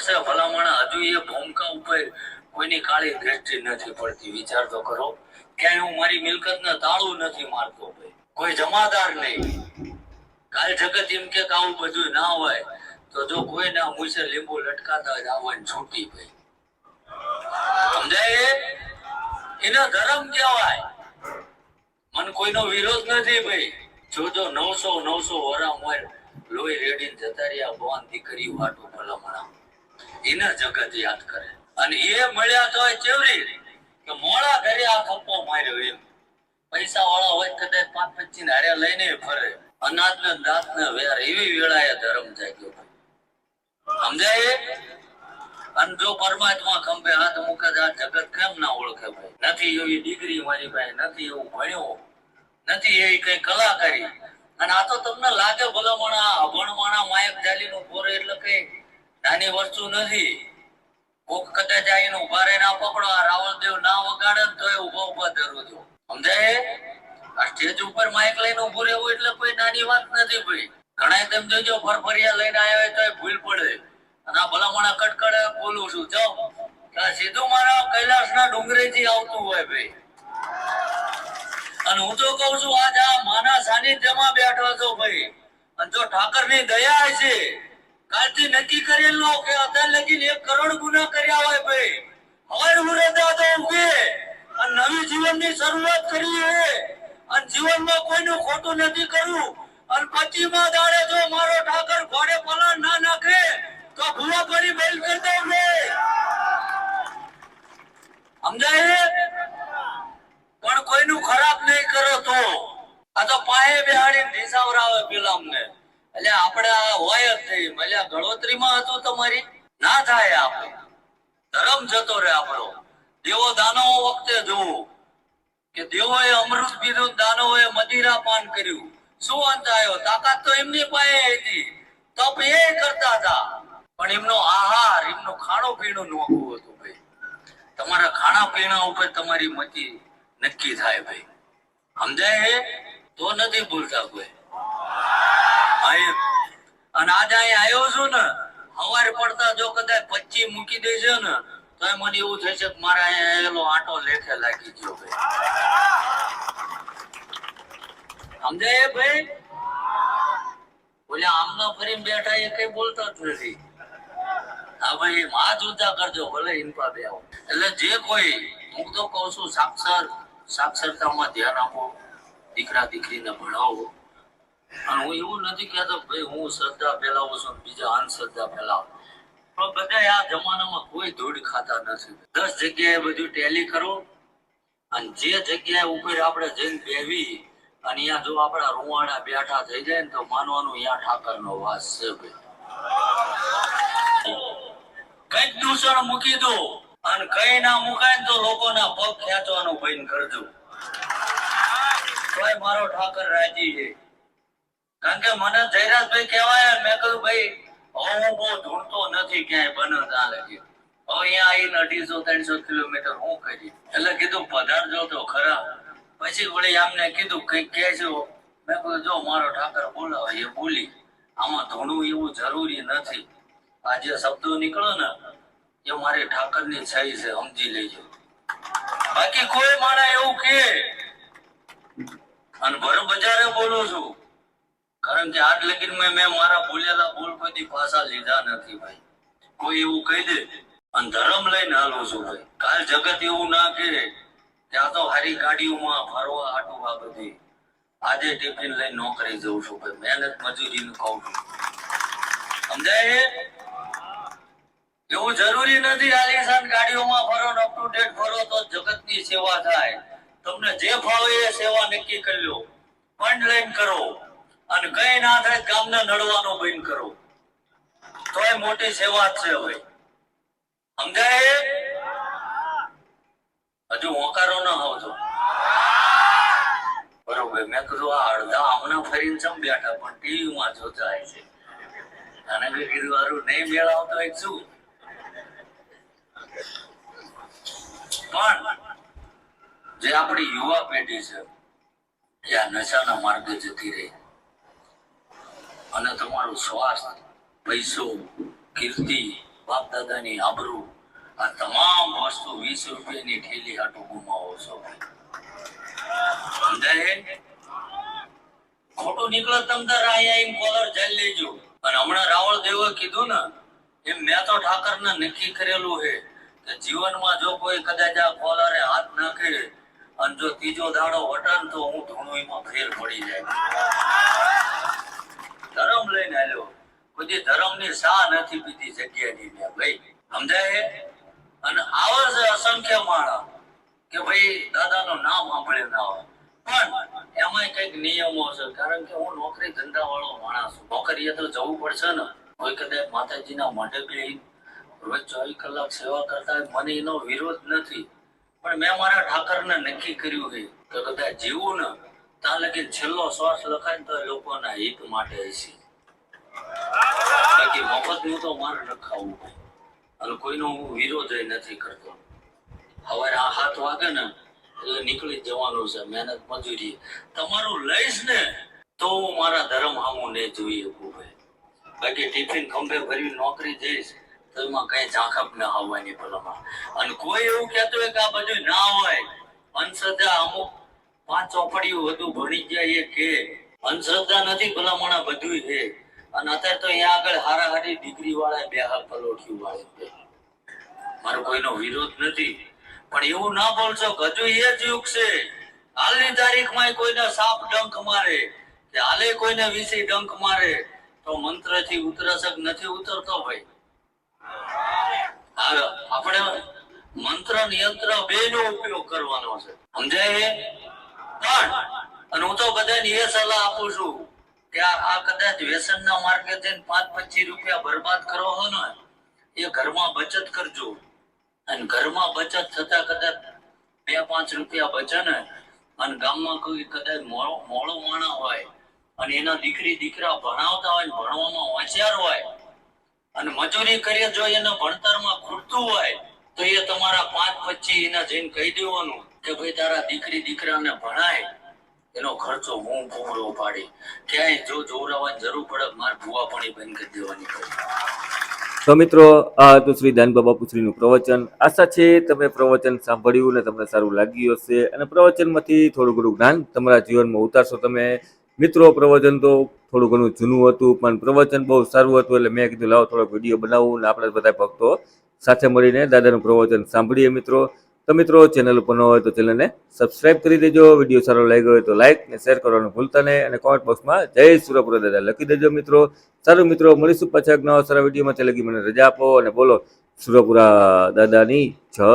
વર્ષે ભલામણ હજુ એ ભૂમકા ઉપર કોઈની કાળી દ્રષ્ટિ નથી પડતી. વિચાર તો કરો. ક્યાંય હું મારી મિલકતને તાળું નથી મારતો કોઈ જમાદાર નહીં. કાલ જગત એમ કે આવું બધું ના હોય, તો જો કોઈ ના મુસે લીંબુ લટકાતા જ તો આવવાની છૂટી ભાઈ. સમજાય? એનો ધર્મ કહેવાય. મને કોઈનો વિરોધ નથી ભાઈ. જો જો નવસો નવસો વરા મોર લોહી રેડીને જતા રહ્યા ભગવાન દીકરી વાટો ભલામણા. એના જગત યાદ કરે. અને એ મળ્યા તો ચેવરી કે મોડા ઘરે આ થપ્પો માર્યો એમ. પૈસા વાળા હોય કદાચ પાંચ પચીસ હારે લઈને ફરે. અનાજ ને દાંત ને વેર એવી વેળાએ ધર્મ જાગ્યો. સમજાય અને જો પરમાત્મા ખંભે હાથ મૂકે આ જગત કેમ ના ઓળખે ભાઈ? નથી એવી ડિગ્રી મારી પાસે નથી એવું ભણ્યો. નથી એવી કઈ કલાકારી અને આ તો તમને લાગે ભલામણા અભણમાણા માયક જાલીનું પોરે એટલે કઈ નાની વસ્તુ નથી. કોક કદાચ આઈને ઊભા રહીને પકડો, આ રાવણદેવ ના વગાડે તો એ ઊભો ઊભો ધરું છો. સમજાય? આ સ્ટેજ ઉપર માઇક લઈને ઉભું રહેવું એટલે કોઈ નાની વાત નથી ભાઈ. ઘણા તેમ જોજો ફરફરિયા લઈને આવ્યા હોય તોય ભૂલ પડે. અને આ ભલામણા કટકડે બોલું છું, જો. સીધું મારા કૈલાસના ડુંગરેથી આવતું હોય ભાઈ. અને હું તો કઉ છું, આજ આ માના સાનિધ્યમાં બેઠો છો ભાઈ. અને જો ઠાકરની દયા છે કાલથી નક્કી કરેલો કે અત્યાર લગીને એક કરોડ ગુના કર્યા હોય ભાઈ. હવે મુરદા તો ઉગે અને નવી જીવનની શરૂઆત કરી હે. અને જીવનમાં કોઈનું ખોટું નથી કર્યું. અને પચીમાં દાડે જો મારો ઠાકર ઘોડે પલાણ ના નાખે, તો ભૂવા કરી બેલ કરી ઉભે સમજાય પણ કોઈનું ખરાબ નહીં કરો તો. આ તો પાયે બેહાડી ઢીસાવરાવે પેલા અમને. એટલે આપણે નહીં ગણોત્રીમાં હતું તમારી? ના થાય આપણે. ધર્મ જતો રહે આપણો. દેવો દાનવો વખતે જોવું કે દેવોએ અમૃત પીધું, દાનવોએ મદિરા પાન કર્યું. શું અંત આવ્યો? તાકાત તો એમની પાસે હતી. તપ એ કરતા હતા. પણ એમનો આહાર, એમનું ખાણું પીણું નોખું હતું ભાઈ. તમારા ખાણા પીણા ઉપર તમારી મતિ નક્કી થાય ભાઈ. સમજાય તો નથી ભૂલતા કોઈ. હા એમ. અને આજે અહીં આવ્યો છું ને, હવાર પડતા જો કદાચ પચ્ચી મૂકી દેજો ને તો મને એવું થશે કે મારા અહીંયા એલો આટો લેખે લાગી ગયો ભાઈ સમજાય ભાઈ? બોલ્યા આમનો ફરીને બેઠા એ કઈ બોલતો જ નથી. હા ભાઈ, હાથ ઊંચા કરજો, ભલે ઇન્ફા બે એટલે જે કોઈ, હું તો કહું છું, સાક્ષર સાક્ષરતામાં ધ્યાન આપો દીકરા દીકરીને ભણાવો. હું એવું નથી કહેતો ભાઈ હું શ્રદ્ધા ફેલાવું છું બીજા અંધશ્રદ્ધા ફેલાવું. પણ બધા આ જમાનામાં કોઈ ધૂળ ખાતા નથી. દસ જગ્યાએ બધું ટેલી કરો અને જે જગ્યાએ ઉપર આપણે જઈને બેવી અને અહીંયા જો આપણા રૂવાડા બેઠા થઈ જાય ને તો માનવાનું અહીંયા ઠાકરનો વાસ છે ભાઈ. કંઈક દૂષણ મૂકી દો અને કઈ ના મુકાય તો લોકોના પગ ખેંચવાનું બંધ કરજો. મારો ઠાકર રાજી છે. કારણ કે મને જયરાજભાઈ કહેવાય મેં કહ્યું ભાઈ હું બહુ ઢૂંઢતો નથી ક્યાંય બને ત્યાં લગી. હવે અહીંયા આવીને અઢીસો, ત્રણસો કિલોમીટર હું કરી એટલે કીધું પધારજો તો ખરા. પછી વળી આમને કીધું કઈ કહેજો. મેં કહ્યું જો મારો ઠાકર બોલાવે, એ બોલી. આમાં ધૂણું એવું જરૂરી નથી. આ જે શબ્દો નીકળો ને, એ મારી ઠાકરની સહી છે, સમજી લેજો. બાકી કોઈ માણા એવું કે અને ભર બજારે બોલું છું. કારણ કે આજ લગીન મેં મારા બોલેલા બોલ કોઈ પાછા લીધા નથી ભાઈ. કોઈ એવું કહી દે, અને ધર્મ લઈને હાલું છું ભાઈ. કાલ જગત એવું ના કે આ તો હારી ગાડીઓમાં ફરવા આટું આ બધી. આજે ટિફિન લઈને નોકરી જઉં છું ભાઈ. મહેનત મજૂરી નું કહું છું. સમજાય એવું જરૂરી નથી આલિશાન ગાડીઓમાં ફરો અપ ટુ ડેટ ફરો તો જગતની સેવા થાય. તમને જે ફાવે એ સેવા નક્કી કરી લો. ફંડ લઈને કરો. અને કઈ ના થાય ગામને નડવાનો બંધ કરો. તોય મોટી સેવા છે ભાઈ સમજાય? હજુ હોકારો ના આવજો બરોબર, મેં કીધું આ અડધા હમણાં ફરીને ચમ બેઠા? પણ ટીવી માં જોતા છે. અને મેં કીધું હારું નહીં મેળવતો હોય શું? પણ જે આપણી યુવા પેઢી છે, એ આ નશાના માર્ગે જતી રહી. અને તમારું સ્વાસ્થ્ય પૈસો, કીર્તિ બાપ દાદાની આ તમામ વસ્તુ વીસ રૂપિયાની ઠેલી હાટું ગુમાવો છો. ખોટું નીકળે તમ અહીંયા એમ કોલર જઈ લેજો. અને હમણાં રાવળ દેવે કીધું ને, એમ મેં તો ઠાકરને નક્કી કરેલું છે કે જીવનમાં જો કોઈ કદાચ આ કોલરે હાથ નાખે અને જો ત્રીજો દાડો વટન તો હું ધૂણુંમાં ફેર પડી જાય. ધર્મ લઈને આવ્યો કોઈ ધર્મની સા નથી પીધી જગ્યાની મેં ભાઈ. સમજાય અને આવા જ અસંખ્ય માણસ કે ભાઈ દાદાનું નામ સાંભળે ના હોય. પણ એમાં કંઈક નિયમો છે. કારણ કે હું નોકરી ધંધા વાળો માણસ છું. નોકરીએ તો જવું પડશે ને. કોઈ કદાચ માતાજીના મંડપી રોજ ચોવીસ કલાક સેવા કરતા મને એનો વિરોધ નથી. પણ મેં મારા ઠાકરને નક્કી કર્યું છે કે કદાચ જીવું ને ત્યાં લગી છેલ્લો શ્વાસ લખાય ને તો લોકોના હિત માટે હશે. બાકી મફતનું તો મારે રખાવું અને કોઈનો હું વિરોધ નથી કરતો. હવે આ હાથ વાગે ને એટલે નીકળી જવાનું છે, મહેનત મજૂરી. તમારું લઈશ ને તો હું મારા ધર્મ હામું નહીં જોઈ શકું ભાઈ. બાકી ટિફિન ખંભે ભરી નોકરી જઈશ તો એમાં કઈ ઝાંખપ ના આવવાની ભલામાં અને કોઈ એવું કહેતું હોય કે આ બધું ના હોય. અંધશ્રદ્ધા અમુક પાંચ ચોપડીયું વધુ ભણી જાય કે અંધશ્રદ્ધા નથી ભલામણા બધું છે. અને અત્યારે તો અહીંયા આગળ હારા હારી ડિગ્રી વાળા બે હાલ પલોઠિયું વાળે મારો કોઈનો વિરોધ નથી. પણ એવું ના બોલશો હજુ એ જ યુગ છે. હાલની તારીખમાં કોઈને સાપ ડંખ મારે કે હાલે કોઈને વીસી ડંખ મારે તો મંત્રથી ઉતરસક નથી ઉતરતો ભાઈ. આપણે મંત્ર નિયંત્ર બે નો ઉપયોગ કરવાનો છે. સમજાય? પણ અને હું તો બધાને એ સલાહ આપું છું કે આ કદાચ વ્યસનના માર્ગે જઈને પાંચ પચીસ રૂપિયા બરબાદ કરો હો ને, એ ઘરમાં બચત કરજો. અને ઘરમાં બચત થતા કદાચ બે પાંચ રૂપિયા બચે ને, અને ગામમાં કોઈ કદાચ મોળો માણા હોય, અને એના દીકરી દીકરા ભણાવતા હોય ભણવામાં હોશિયાર હોય, અને મજૂરી કરીએ જો એના ભણતરમાં ખૂટતું હોય, તો એ તમારા પાંચ પચીસ એના જઈને કહી દેવાનું. કે ભાઈ તારા દીકરી, દીકરાને ભણાય. એનો ખર્ચો હું પૂરો પાડી. ક્યાંય જો જોવરાવાની જરૂર પડે, મારે ભૂવા પાણી બંધ કરી દેવાની તો મિત્રો, આ હતું શ્રી દાનબાબા પુત્રીનું પ્રવચન. આશા છે તમે પ્રવચન સાંભળ્યું ને તમને સારું લાગ્યું હશે. અને પ્રવચનમાંથી થોડું ઘણું જ્ઞાન તમારા જીવનમાં ઉતારશો તમે. મિત્રો, પ્રવચન તો થોડું ઘણું જૂનું હતું, પણ પ્રવચન બહુ સારું હતું એટલે મેં કીધું, લાવો થોડોક વીડિયો બનાવું ને આપણે બધા ભક્તો સાથે મળીને દાદાનું પ્રવચન સાંભળીએ મિત્રો. તો મિત્રો ચેનલ ઉપર ન હોય તો ચેનલને સબસ્ક્રાઇબ કરી દેજો. વીડિયો સારો લાગ્યો હોય તો લાઈક ને શેર કરવાનું ભૂલતા નહીં અને કોમેન્ટ બોક્સમાં જય સુરપુરા દાદા લખી દેજો મિત્રો. સારું મિત્રો, મળીશું પાછા નવા સારા વિડીયોમાં ત્યાં લગી મને રજા આપો અને બોલો, સુરપુરા દાદાની જય.